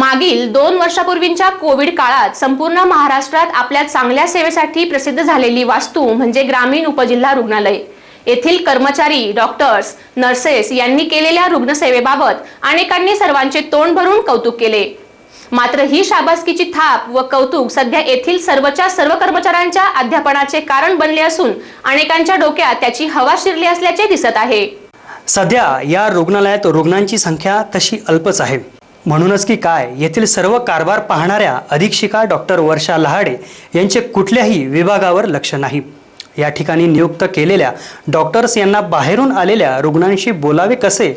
मागील दोन वर्षापूर्वींच्या कोविड काळात संपूर्ण महाराष्ट्रात आपल्या चांगल्या सेवेसाठी प्रसिद्ध झालेली वास्तू म्हणजे ग्रामीण उपजिल्हा रुग्णालय. येथील कर्मचारी डॉक्टर्स नर्सेस यांनी केलेल्या रुग्णसेवेबाबत अनेकांनी सर्वांचे तोंड भरून कौतुक केले. मात्र ही शाबासकीची थाप व कौतुक सध्या येथील सर्वच्या सर्व कर्मचाऱ्यांच्या अध्यापनाचे कारण बनले असून अनेकांच्या डोक्यात त्याची हवा शिरली असल्याचे दिसत आहे. सध्या या रुग्णालयात रुग्णांची संख्या तशी अल्पच आहे. म्हणूनच की काय येथील सर्व कारभार पाहणाऱ्या अधीक्षिका डॉक्टर वर्षा लहाडे यांचे कुठल्याही विभागावर लक्ष नाही. या ठिकाणी नियुक्त केलेल्या डॉक्टर्स यांना बाहेरून आलेल्या रुग्णांशी बोलावे कसे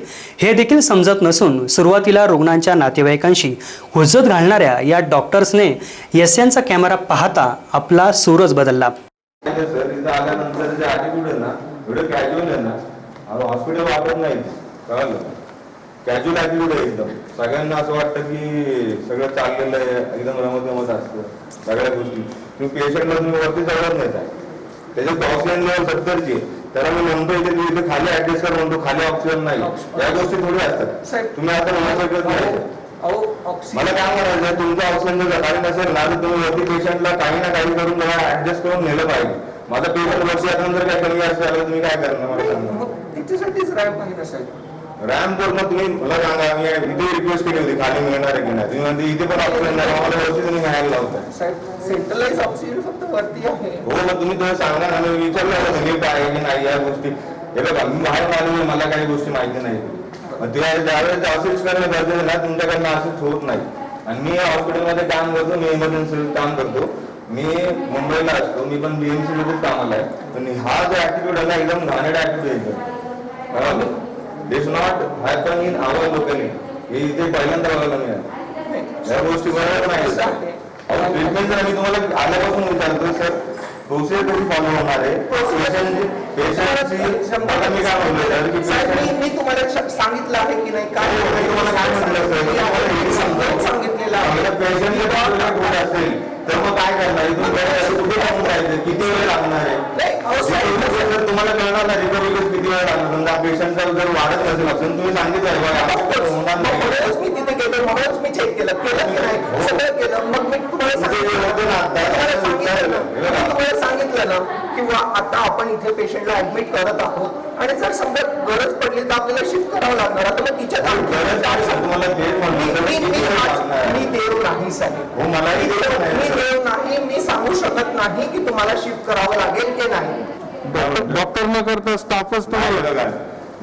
हे देखील समजत नसून सुरुवातीला रुग्णांच्या नातेवाईकांशी हुज्जत घालणाऱ्या या डॉक्टर्सने एस यांचा कॅमेरा पाहता आपला सूरच बदलला. हॉस्पिटल वापरत नाही कॅज्युअल ॲटिट्यूड आहे एकदम. सगळ्यांना असं वाटतं की सगळं चाललेलं आहे एकदम रमत गमत असतं. सगळ्या गोष्टी. तुम्ही पेशंटला तुम्ही वरती चढवत नाही काय त्याच्यात ऑक्सिजन लेवल सत्तरची त्याला मी म्हणतो इथे तू इथे खाली ऍडजस्ट कर म्हणतो खाली ऑक्सिजन नाही. या गोष्टी थोडी असतात. तुम्ही आता म्हणू शकत नाही. मला काय म्हणायचं तुमचं ऑक्सिजन जर काही नसेल ना तर तुम्ही वरती पेशंटला काही ना काही करून मला ऍडजस्ट करून नेलं पाहिजे. माझा पेशंट वरती आल्यानंतर काय कमी असं तुम्ही काय करणार? मला सांगा. आहे ना साहेब. रॅम तर मग तुम्ही मला सांगा मी इथे रिक्वेस्ट केली होती खाली मिळणार आहे की नाही? तुम्ही म्हणते इथे पण ऑक्सिजन नाही मला वरती तुम्ही घ्यायला साहेब सेंट्रलाइज ऑक्सिजन फक्त वरती आहे. हो मग तुम्ही तर सांगा ना मी विचारलं होतं लिफ्ट आहे की नाही या गोष्टी? हे बघा मी बाहेर आलो मला काही गोष्टी माहिती नाही. मग त्या ज्यावेळेस असिस्ट करणं गरजेचं आहे ना तुमच्याकडनं असिस्ट होत नाही. आणि मी हॉस्पिटलमध्ये काम करतो मी इमर्जन्सी काम करतो. मी मुंबईला असतो मी पण बीएमसी मध्येच कामाला आहे. पण हा जो ऍटिट्यूड आहे ना एकदम घाणेड ऍटिट्यूड आहे. This not happen in our locally हे। इथे पहिल्यांदा बघायला मिळालं या गोष्टी बरोबर नाही ट्रीटमेंट जर मी तुम्हाला आल्यापासून विचारतो सर प्रोसेस कधी फॉलो होणार आहे पेशंटची आता मी काय म्हणलो सर की साहेब मी patient- मी तुम्हाला श- सांगितलं आहे की नाही? काय हो, मी तुम्हाला काय म्हटलं सर? मी already समजावून सांगितलेलं आहे आपल्या पेशंट कुठे असेल तर मग काय करणार? इथून पुढे कुठे जाऊन जायचं किती वेळ लागणार आहे? नाही, अहो, साहेब, रिकव्हरी जर तुम्हाला कळणार नाही रिकव्हरी किती वेळ लागणार समजा पेशंट जर वाढत तुम्ही सांगितलं बघा होणार मग नाही. म्हणूनच मी तिथे गेलो म्हणूनच मी चेक केलं केलं की नाही? सगळं केलं मग मी तुम्हाला तुमचे जे होते ना आता, तुम्हाला सांगितलं ना. हे बघा. मी तुम्हाला सांगितलं ना किंवा आता आपण इथे पेशंटला ऍडमिट करत आहोत. आणि जर समजा गरज पडली तर आपल्याला शिफ्ट करावं लागणार. आता मग तिच्यात आणखी गरज आहे सर, तुम्हाला तेच म्हणलं सर, मी- देव नाही साहेब. हो मलाही मी. देव नाही मी सांगू शकत नाही की तुम्हाला शिफ्ट करावं लागेल की नाही. डॉक्टर न करता स्टाफच तुम्हाला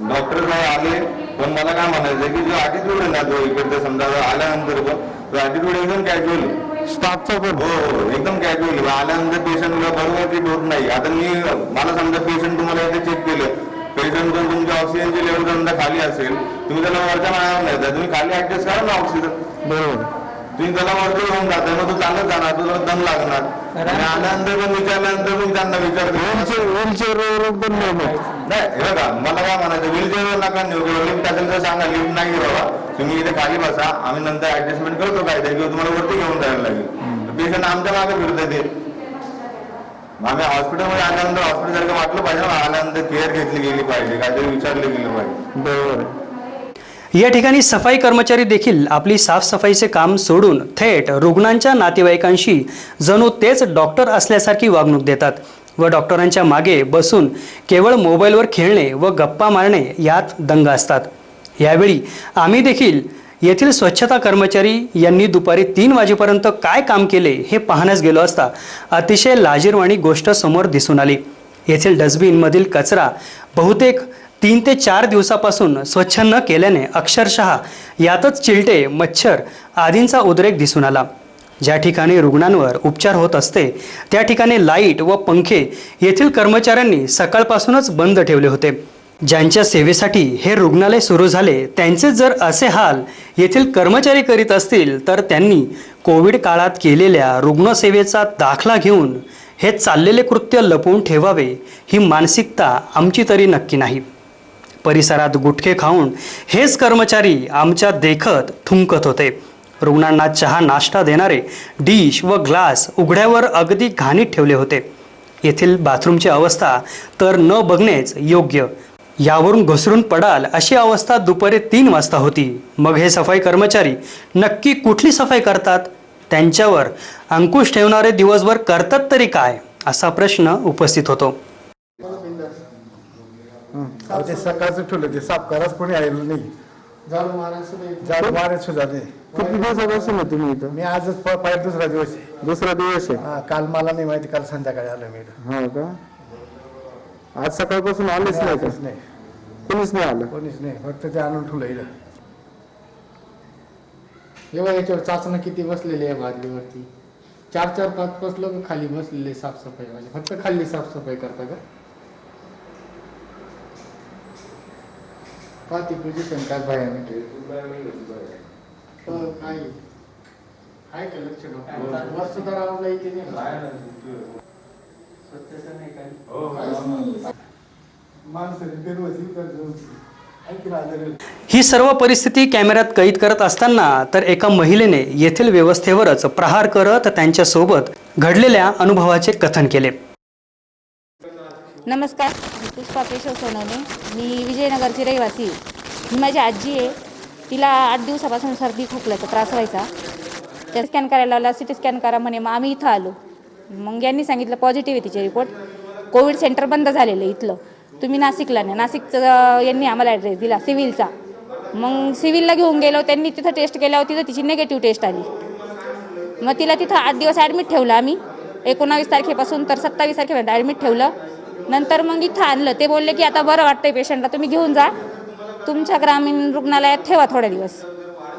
डॉक्टर आले पण मला काय म्हणायचं की जो ऍटिट्यूड आहे ना तो इकडे समजा आल्यानंतर पण तो ऍटिट्यूड एकदम कॅज्युअल स्टाफचा पण. हो हो एकदम कॅज्युअल आल्यानंतर पेशंटला बरोबर ट्रीट होत नाही. आता मी मला समजा पेशंट तुम्हाला इथे चेक केलं. पेशंट जर तुमची ऑक्सिजनची लेवल समजा खाली असेल तुम्ही त्याला वरच्या मायावर नाही. तुम्ही खाली ऍडजस्ट करा ना ऑक्सिजन बरोबर. तुम्ही त्याला वरती घेऊन जाताय मग तो चालत जाणार तो जरा दम लागणार. आणि आल्यानंतर पण विचारल्यानंतर मी त्यांना विचारतो. व्हीलचेअरवर पण नाही हे बघा मला काय म्हणायचं व्हीलचेअर नका नेऊ किंवा लिफ्ट असेल तर सांगा लिफ्ट नाही बाबा तुम्ही इथे खाली बसा आम्ही नंतर ऍडजस्टमेंट करतो काय ते किंवा तुम्हाला वरती घेऊन जायला लागेल. पेशंट आमच्या मागे फिरत ते. आम्ही हॉस्पिटलमध्ये आल्यानंतर हॉस्पिटल सारखं वाटलं पाहिजे ना आल्यानंतर केअर घेतली गेली पाहिजे काहीतरी विचारलं गेलं पाहिजे. बरोबर आहे. या ठिकाणी सफाई कर्मचारी देखील आपली साफसफाईचे काम सोडून थेट रुग्णांच्या नातेवाईकांशी जणू तेच डॉक्टर असल्यासारखी वागणूक देतात व डॉक्टरांच्या मागे बसून केवळ मोबाईलवर खेळणे व गप्पा मारणे यात दंग असतात. यावेळी आम्ही देखील येथील स्वच्छता कर्मचारी यांनी दुपारी तीन वाजेपर्यंत काय काम केले हे पाहण्यास गेलो असता अतिशय लाजीरवाणी गोष्ट समोर दिसून आली. येथील डस्टबिनमधील कचरा बहुतेक तीन ते चार दिवसापासून स्वच्छ न केल्याने अक्षरशः यातच चिलटे मच्छर आदींचा उद्रेक दिसून आला. ज्या ठिकाणी रुग्णांवर उपचार होत असते त्या ठिकाणी लाइट व पंखे येथील कर्मचाऱ्यांनी सकाळपासूनच बंद ठेवले होते. ज्यांच्या सेवेसाठी हे रुग्णालय सुरू झाले त्यांचे जर असे हाल येथील कर्मचारी करीत असतील तर त्यांनी कोविड काळात केलेल्या रुग्णसेवेचा दाखला घेऊन हे चाललेले कृत्य लपवून ठेवावे ही मानसिकता आमची तरी नक्की नाही. परिसरात गुटखे खाऊन हेच कर्मचारी आमच्या देखत थुंकत होते. रुग्णांना चहा नाश्ता देणारे डिश व ग्लास उघड्यावर अगदी घाणीत ठेवले होते. येथील बाथरूमची अवस्था तर न बघणेच योग्य. यावरून घसरून पडाल अशी अवस्था दुपारी तीन वाजता होती. मग हे सफाई कर्मचारी नक्की कुठली सफाई करतात? त्यांच्यावर अंकुश ठेवणारे दिवसभर करतात तरी काय? असा प्रश्न उपस्थित होतो. अहो, ते सकाळचं ठेवलं ते साफ करायच कोणी आलेलं नाही. झाडू मारायचं झाड मारायच सुद्धा नाही. किती दिवसापासून आहे तुम्ही इथं? मी आजच प- पाहिजे दुसरा दिवस आहे. दुसरा दिवस आहे? हा काल मला नाही माहिती काल संध्याकाळी आलो मी हो का? आज सकाळपासून आलेच नाही नाही कोणीच नाही आलं? कोणीच नाही फक्त ते आणून ठेवलं इथं. एवढा याच्यावर चाचणं किती बसलेली आहे बादलीवरती. चार चार पाच पाच लोक खाली बसलेले साफसफाई वाले. फक्त खाली साफसफाई करता का? आहे. हो, का लक्ष डॉक्टर वर्ष इथे आजारी ही सर्व परिस्थिती कॅमेऱ्यात कैद करत असताना तर एका महिलेने येथील व्यवस्थेवरच प्रहार करत त्यांच्यासोबत घडलेल्या अनुभवाचे कथन केले. नमस्कार मी पुष्पा केशव सोनवणे. मी विजयनगरची रहिवासी. आहे. ही माझी आजी आहे. तिला आठ दिवसापासून सर्दी खोकल्याचा त्रास व्हायचा. त्या स्कॅन करायला लावला सी टी स्कॅन करा म्हणे मग आम्ही इथं आलो. मग यांनी सांगितलं पॉझिटिव्ह आहे तिचे रिपोर्ट कोविड सेंटर बंद झालेलं आहे इथलं. तुम्ही नाशिकला नाही. नाशिकचं यांनी आम्हाला ॲड्रेस दिला सिव्हिलचा. मग सिव्हिलला घेऊन गेलो. त्यांनी तिथं टेस्ट केल्यावर तिथं तिची निगेटिव्ह टेस्ट आली. मग तिला तिथं आठ दिवस ॲडमिट ठेवलं आम्ही. एकोणावीस तारखेपासून तर सत्तावीस तारखेपर्यंत ॲडमिट ठेवलं. नंतर मग इथं आणलं. ते बोलले की आता बरं वाटतंय पेशंटला तुम्ही घेऊन जा. तुमच्या ग्रामीण रुग्णालयात ठेवा थोड्या दिवस.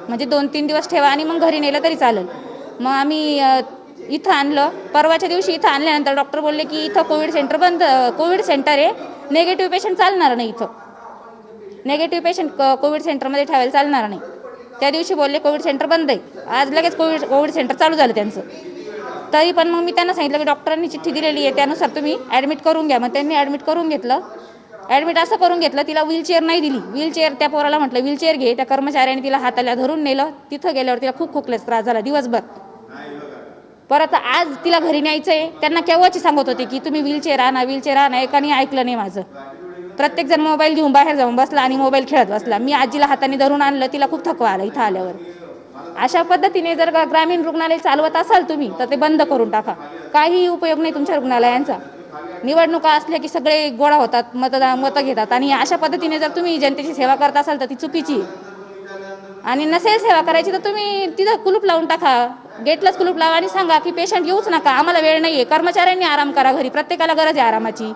म्हणजे दोन तीन दिवस ठेवा आणि मग घरी नेलं तरी चालेल. मग आम्ही इथं आणलं. परवाच्या दिवशी इथं आणल्यानंतर डॉक्टर बोलले की इथं कोविड सेंटर बंद कोविड सेंटर आहे. नेगेटिव्ह पेशंट चालणार नाही इथं. नेगेटिव्ह पेशंट कोविड सेंटरमध्ये ठेवायला चालणार नाही. त्या दिवशी बोलले कोविड सेंटर बंद आहे. आज लगेच कोविड कोविड सेंटर चालू झालं त्यांचं. तरी पण मग मी त्यांना सांगितलं की डॉक्टरांनी चिठ्ठी दिलेली आहे त्यानुसार तुम्ही ॲडमिट करून घ्या. मग त्यांनी ॲडमिट करून घेतलं. ॲडमिट असं करून घेतलं तिला व्हीलचेअर नाही दिली. व्हीलचेअर त्या पोराला म्हटलं व्हीलचेअर घे. त्या कर्मचाऱ्याने तिला हाताला धरून नेलं. तिथं गेल्यावर तिला खूप खोकल्याचा त्रास झाला दिवसभर. परत आज तिला घरी न्यायचं आहे त्यांना केव्हाची सांगत होते की तुम्ही व्हीलचेअर आणा व्हीलचेअर आणा एकाने ऐकलं नाही माझं. प्रत्येक जण मोबाईल घेऊन बाहेर जाऊन बसला आणि मोबाईल खेळत बसला. मी आजीला हाताने धरून आणलं तिला खूप थकवा आला इथं आल्यावर. अशा पद्धतीने जर का ग्रामीण रुग्णालय चालवत असाल तुम्ही तर ते बंद करून टाका. काही उपयोग नाही तुमच्या रुग्णालयांचा. निवडणुका असल्या की सगळे गोळा होतात मतदा मतं घेतात. आणि अशा पद्धतीने जर तुम्ही जनतेची सेवा करत असाल तर ती चुकीची. आणि नसेल सेवा करायची तर तुम्ही तिथं कुलूप लावून टाका. गेटलाच कुलूप लावा आणि सांगा की पेशंट येऊच नका. आम्हाला वेळ नाही आहे कर्मचाऱ्यांनी आराम करा घरी. प्रत्येकाला गरज आहे आरामाची.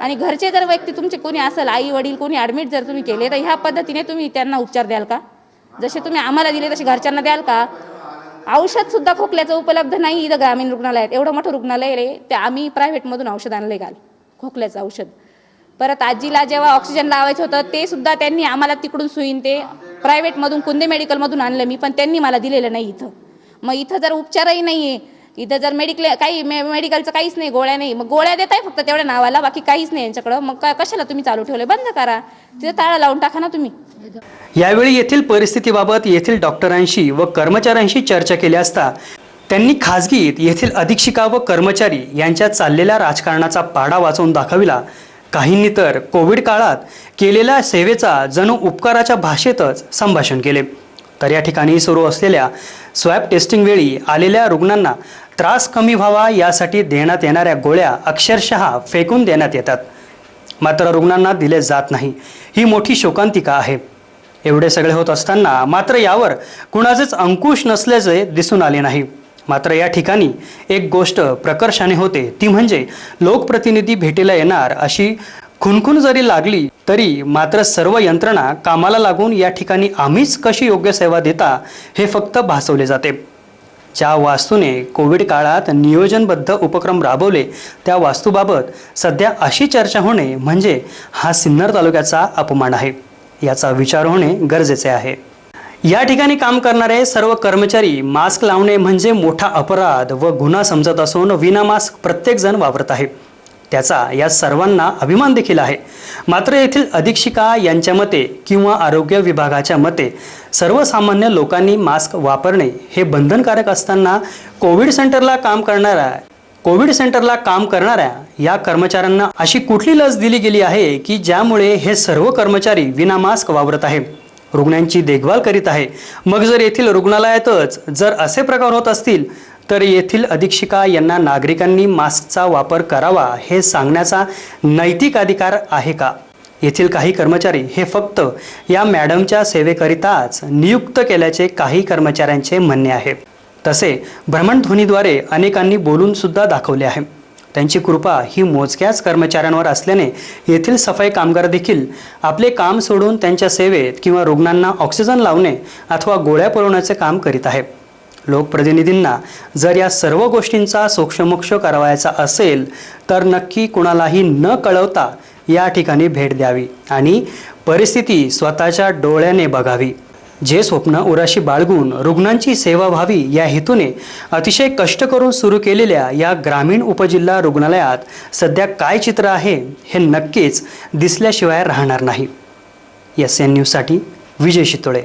आणि घरचे जर व्यक्ती तुमचे कोणी असेल आई वडील कोणी ॲडमिट जर तुम्ही केले तर ह्या पद्धतीने तुम्ही त्यांना उपचार द्याल का? जसे तुम्ही आम्हाला दिले तसे घरच्यांना द्याल का? औषधसुद्धा खोकल्याचं उपलब्ध नाही इथं ग्रामीण रुग्णालयात. एवढं मोठं रुग्णालय रे ते आम्ही प्रायव्हेटमधून औषध आणलं घाल खोकल्याचं औषध. परत आजीला जेव्हा ऑक्सिजन लावायचं होतं ते सुद्धा त्यांनी आम्हाला तिकडून सुईन ते प्रायव्हेटमधून कुंदे मेडिकलमधून आणलं मी पण त्यांनी मला दिलेलं नाही इथं. मग इथं जर उपचारही नाही आहे इथं जर मेडिकल काही मे मेडिकलचं काहीच नाही गोळ्या नाही मग गोळ्या देत आहे फक्त तेवढ्या नावाला बाकी काहीच नाही यांच्याकडं. मग कशाला तुम्ही चालू ठेवले बंद करा. तिथं ताळा लावून टाका ना तुम्ही. यावेळी येथील परिस्थितीबाबत येथील डॉक्टरांशी व कर्मचाऱ्यांशी चर्चा केली असता त्यांनी खाजगीत येथील अधीक्षिका व कर्मचारी यांच्या चाललेल्या राजकारणाचा पाडा वाचवून दाखविला. काहींनी तर कोविड काळात केलेल्या सेवेचा जणू उपकाराच्या भाषेतच संभाषण केले. तर या ठिकाणी सुरू असलेल्या स्वॅब टेस्टिंगवेळी आलेल्या रुग्णांना त्रास कमी व्हावा यासाठी देण्यात येणाऱ्या गोळ्या अक्षरशः फेकून देण्यात येतात. मात्र रुग्णांना दिले जात नाही. ही मोठी शोकांतिका आहे. एवढे सगळे होत असताना मात्र यावर कुणाचेच अंकुश नसल्याचे दिसून आले नाही. मात्र या ठिकाणी एक गोष्ट प्रकर्षाने होते. ती म्हणजे लोकप्रतिनिधी भेटीला येणार अशी खुनखुन जरी लागली तरी मात्र सर्व यंत्रणा कामाला लागून या ठिकाणी आम्हीच कशी योग्य सेवा देता हे फक्त भासवले जाते. ज्या वास्तूने कोविड काळात नियोजनबद्ध उपक्रम राबवले त्या वास्तूबाबत सध्या अशी चर्चा होणे म्हणजे हा सिन्नर तालुक्याचा अपमान आहे. याचा विचार होणे गरजेचे आहे. या ठिकाणी काम करणारे सर्व कर्मचारी मास्क लावणे म्हणजे मोठा अपराध व गुन्हा समजत असून विना मास्क प्रत्येकजण वापरत आहे. त्याचा या सर्वांना अभिमान देखील आहे. मात्र येथील अधीक्षिका यांच्या मते किंवा आरोग्य विभागाच्या मते सर्वसामान्य लोकांनी मास्क वापरणे हे बंधनकारक असताना कोविड सेंटरला काम करणाऱ्या कोविड सेंटरला काम करणाऱ्या या कर्मचाऱ्यांना अशी कुठली लस दिली गेली आहे की ज्यामुळे हे सर्व कर्मचारी विना मास्क वावरत आहे रुग्णांची देखभाल करीत आहे. मग जर येथील रुग्णालयातच जर असे प्रकार होत असतील तर येथील अधीक्षिका यांना नागरिकांनी मास्कचा वापर करावा हे सांगण्याचा नैतिक अधिकार आहे का? येथील काही कर्मचारी हे फक्त या मॅडमच्या सेवेकरिताच नियुक्त केल्याचे काही कर्मचाऱ्यांचे म्हणणे आहे. तसे भ्रमणध्वनीद्वारे अनेकांनी बोलून सुद्धा दाखवले आहे. त्यांची कृपा ही मोजक्याच कर्मचाऱ्यांवर असल्याने येथील सफाई कामगार देखील आपले काम सोडून त्यांच्या सेवेत किंवा रुग्णांना ऑक्सिजन लावणे अथवा गोळ्या पुरवण्याचे काम करीत आहे. लोकप्रतिनिधींना जर या सर्व गोष्टींचा सोक्षमोक्ष करावायचा असेल तर नक्की कुणालाही न कळवता या ठिकाणी भेट द्यावी आणि परिस्थिती स्वतःच्या डोळ्याने बघावी. जे स्वप्न उराशी बाळगून रुग्णांची सेवा व्हावी या हेतूने अतिशय कष्ट करून सुरू केलेल्या या ग्रामीण उपजिल्हा रुग्णालयात सध्या काय चित्र आहे हे नक्कीच दिसल्याशिवाय राहणार नाही. एस एन न्यूजसाठी विजय शितोळे.